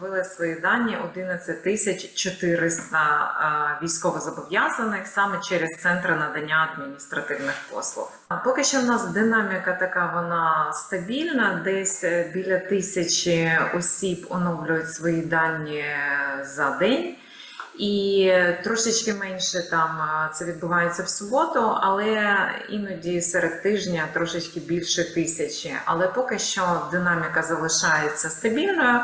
Ввели свої дані 11 тисяч 400 військовозобов'язаних саме через центри надання адміністративних послуг. Поки що в нас динаміка така вона стабільна. Десь е, біля тисячі осіб оновлюють свої дані за день. І трошечки менше там це відбувається в суботу, але іноді серед тижня трошечки більше тисячі. Але поки що динаміка залишається стабільною.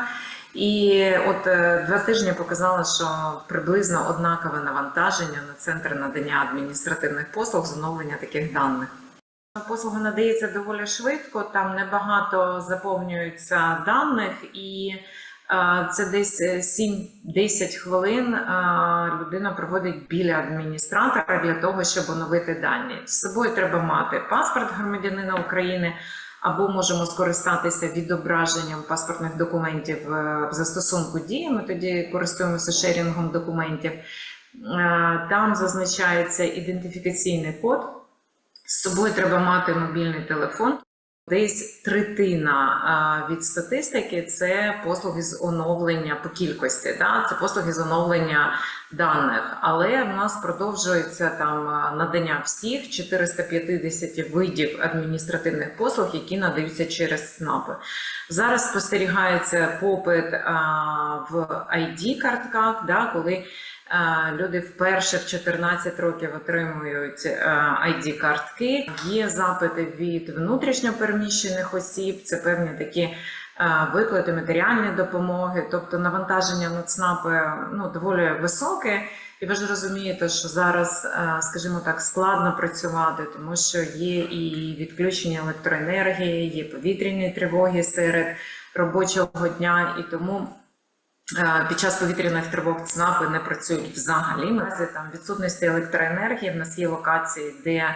І от е, два тижні показало, що приблизно однакове навантаження на центр надання адміністративних послуг з оновлення таких даних. Послуга надається доволі швидко, там небагато заповнюється даних, і е, це десь е, 7-10 хвилин е, людина проводить біля адміністратора для того, щоб оновити дані. З собою треба мати паспорт громадянина України. Або можемо скористатися відображенням паспортних документів е, в застосунку дії. Ми тоді користуємося шерінгом документів. Е, Там зазначається ідентифікаційний код. З собою треба мати мобільний телефон. Десь третина е, від статистики це послуги з оновлення по кількості. Да? Це послуги з оновлення даних. Але в нас продовжується там е, надання всіх 450 видів адміністративних послуг, які надаються через СНАПи. Зараз спостерігається попит е, в ID-картках, да? коли е, люди вперше в 14 років отримують ID-картки. Є запити від внутрішньопереміщених осіб, це певні такі виплати матеріальної допомоги, тобто навантаження на ЦНАПи ну, доволі високе. І ви ж розумієте, що зараз, е, скажімо так, складно працювати, тому що є і відключення електроенергії, є повітряні тривоги серед робочого дня, і тому Е, Під час повітряних тривог ЦНАПи не працюють взагалі. Наразі там відсутності електроенергії. В нас є локації, де е,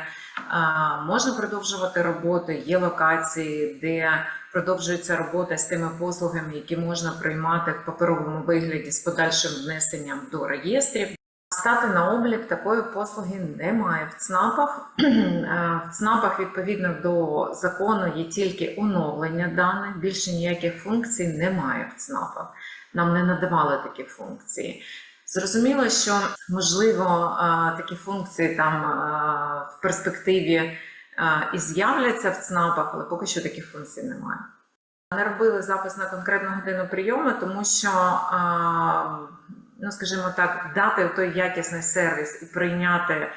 можна продовжувати роботу, є локації, де продовжується робота з тими послугами, які можна приймати в паперовому вигляді з подальшим внесенням до реєстрів. Стати на облік такої послуги немає в ЦНАПах. Е, В ЦНАПах відповідно до закону є тільки оновлення даних. Більше ніяких функцій немає в ЦНАПах. Нам не надавали такі функції. Зрозуміло, що можливо е, такі функції там е, в перспективі е, і з'являться в ЦНАПах, але поки що таких функцій немає. Не робили запис на конкретну годину прийому, тому що, ну скажімо так, дати той якісний сервіс і прийняти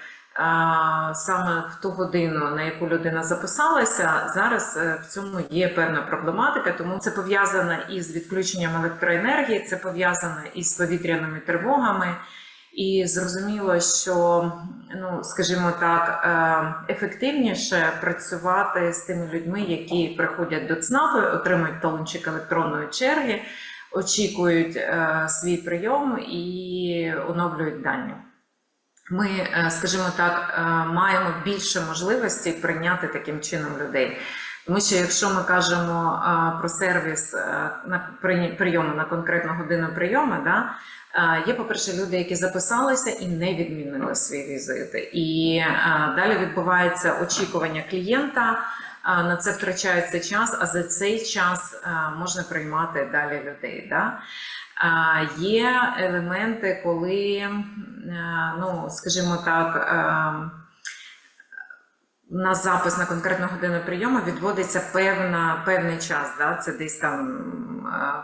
саме в ту годину, на яку людина записалася, зараз е, в цьому є певна проблематика, тому це пов'язано із відключенням електроенергії, це пов'язано із повітряними тривогами. І зрозуміло, що ну, скажімо так, е, ефективніше працювати з тими людьми, які приходять до ЦНАПу, отримують талончик електронної черги, очікують е, свій прийом і оновлюють дані. Ми, е, скажімо так, е, маємо більше можливості прийняти таким чином людей. Тому що якщо ми кажемо е, про сервіс на прийому на конкретну годину прийому, да, є, по-перше, люди, які записалися і не відмінили свої візити. І далі відбувається очікування клієнта. На це втрачається час, а за цей час е, можна приймати далі людей. Да? Є елементи, коли, е, ну, скажімо так, е, на запис на конкретну годину прийому відводиться певна, певний час. Да? Це десь там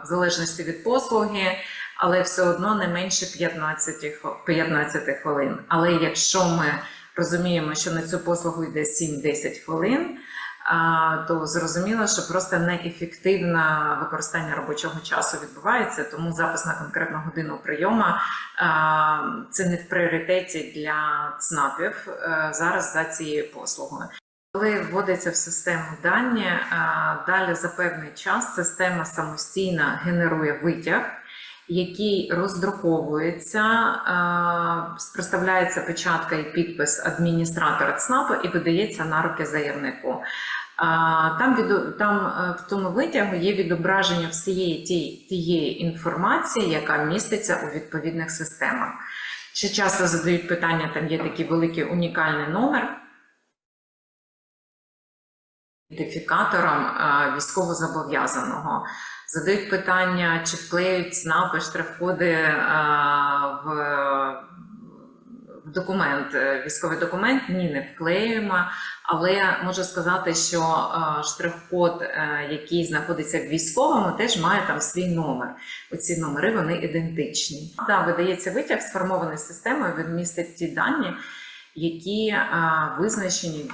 в залежності від послуги, але все одно не менше 15, 15 хвилин. Але якщо ми розуміємо, що на цю послугу йде 7-10 хвилин, то зрозуміло, що просто неефективне використання робочого часу відбувається, тому запис на конкретну годину прийому це не в пріоритеті для ЦНАПів е, зараз за цією послугою. Коли вводиться в систему дані, далі за певний час система самостійно генерує витяг, який роздруковується, проставляється печатка і підпис адміністратора ЦНАПу і видається на руки заявнику. Там, від, там е, в тому витягу є відображення всієї ті- тієї інформації, яка міститься у відповідних системах. Ще часто задають питання, там є такий великий унікальний номер ідентифікатором е, військовозобов'язаного. Задають питання, чи вклеюють ЦНАПи, штрих-коди е, в, в документ, е, військовий документ. Ні, не вклеюємо. Але можу сказати, що штрих-код, який знаходиться в військовому, теж має там свій номер. Оці номери вони ідентичні. Да, видається витяг, сформований системою, він містить ті дані, які визначені